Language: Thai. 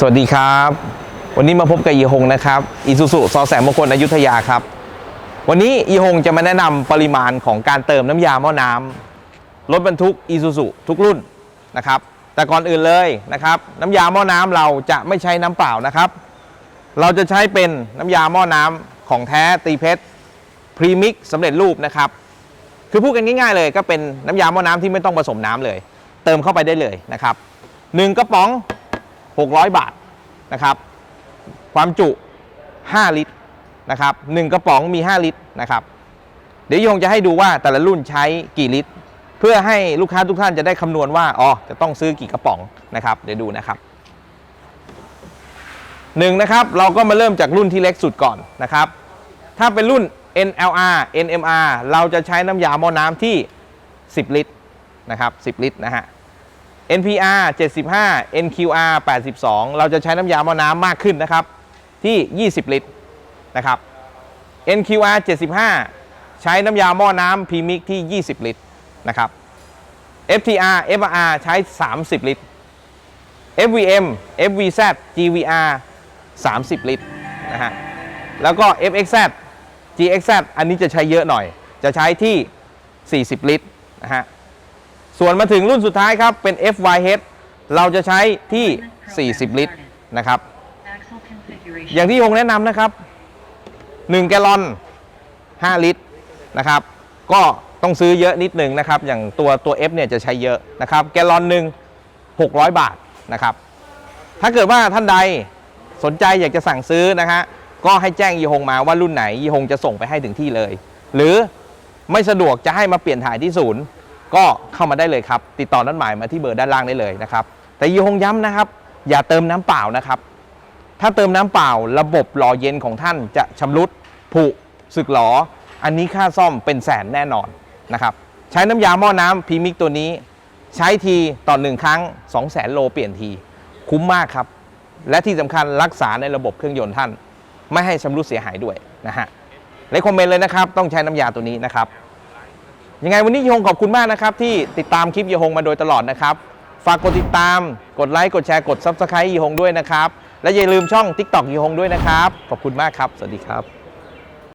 สวัสดีครับ วันนี้มาพบกับอีฮงนะครับอีซูซุซอแสงมงคลอยุธยาครับ วันนี้อีฮงจะมาแนะนำปริมาณของการเติมน้ำยาหม้อน้ำรถบรรทุกอีซูซุทุกรุ่นนะครับ แต่ก่อนอื่นเลยนะครับ น้ำยาหม้อน้ำเราจะไม่ใช้น้ำเปล่านะครับ เราจะใช้เป็นน้ำยาหม้อน้ำของแท้ตีเพชรพรีมิกสำเร็จรูปนะครับ คือพูดกันง่ายๆเลย ก็เป็นน้ำยาหม้อน้ำที่ไม่ต้องผสมน้ำเลย เติมเข้าไปได้เลยนะครับหนึ่งกระป๋อง 600 บาทนะครับ ความจุ 5 ลิตรนะครับหนึ่งกระป๋องมี 5 ลิตรนะครับ เดี๋ยวยงจะให้ดูว่าแต่ละรุ่นใช้กี่ลิตร เพื่อให้ลูกค้าทุกท่านจะได้คำนวณว่าอ๋อจะต้องซื้อกี่กระป๋องนะครับเดี๋ยวดูนะครับหนึ่งนะครับเราก็มาเริ่มจากรุ่นที่เล็กสุดก่อนนะครับ ถ้าเป็นรุ่น NLR NMR เราจะใช้น้ำยาหม้อน้ำที่ 10 ลิตรนะครับ 10 ลิตรนะฮะ NPR 75 NQR 82 เราจะใช้น้ำยาหม้อน้ำมากขึ้นนะครับ ที่ 20 ลิตรนะครับ NQR 75 ใช้น้ำยาหม้อน้ำพรีมิกที่ 20 ลิตรนะครับ FTR FR ใช้ 30 ลิตร FVM FVZ GVR 30 ลิตรนะฮะ แล้วก็ FXZ GXZ อันนี้จะใช้เยอะหน่อย จะใช้ที่ 40 ลิตรนะฮะ ส่วนมาถึงรุ่นสุดท้ายครับ เป็น FYH เราจะใช้ที่ 40 ลิตรนะครับ อย่างที่ผมแนะนำนะครับ 1 แกลลอน 5 ลิตรนะครับ ก็ต้องซื้อเยอะนิดหนึ่งนะครับ อย่างตัวตัว F เนี่ยจะใช้เยอะนะครับ แกลลอนหนึ่ง600 บาทนะครับ ถ้าเกิดว่าท่านใดสนใจอยากจะสั่งซื้อนะฮะ ก็ให้แจ้งยีฮงมาว่ารุ่นไหนยีฮงจะส่งไปให้ถึงที่เลย หรือไม่สะดวกจะให้มาเปลี่ยนถ่ายที่ศูนย์ ก็เข้ามาได้เลยครับ ติดต่อนัดหมายมาที่เบอร์ด้านล่างได้เลยนะครับ แต่ยีฮงย้ำนะครับ อย่าเติมน้ำเปล่านะครับ ถ้าเติมน้ำเปล่า ระบบหล่อเย็นของท่านจะชำรุดผุสึกหรออันนี้ค่าซ่อมเป็นแสนแน่นอนนะครับ ใช้น้ำยาหม้อน้ำพรีมิกตัวนี้ ใช้ทีต่อหนึ่งครั้ง 2 0 0แสนโลเปลี่ยนที คุ้มมากครับ และที่สำคัญรักษาในระบบเครื่องยนต์ท่าน ไม่ให้ชำรุดเสียหายด้วยนะฮะเลยคอมเมนต์เลยนะครับ ต้องใช้น้ำยาตัวนี้นะครับ ยังไงวันนี้ยงขอบคุณมากนะครับ ที่ติดตามคลิปยงมาโดยตลอดนะครับ ฝากกดติดตาม กดไลค์ กดแชร์ กด Subscribe ยงด้วยนะครับ และอย่าลืมช่อง TikTok ยงด้วยนะครับ ขอบคุณมากครับ สวัสดีครับ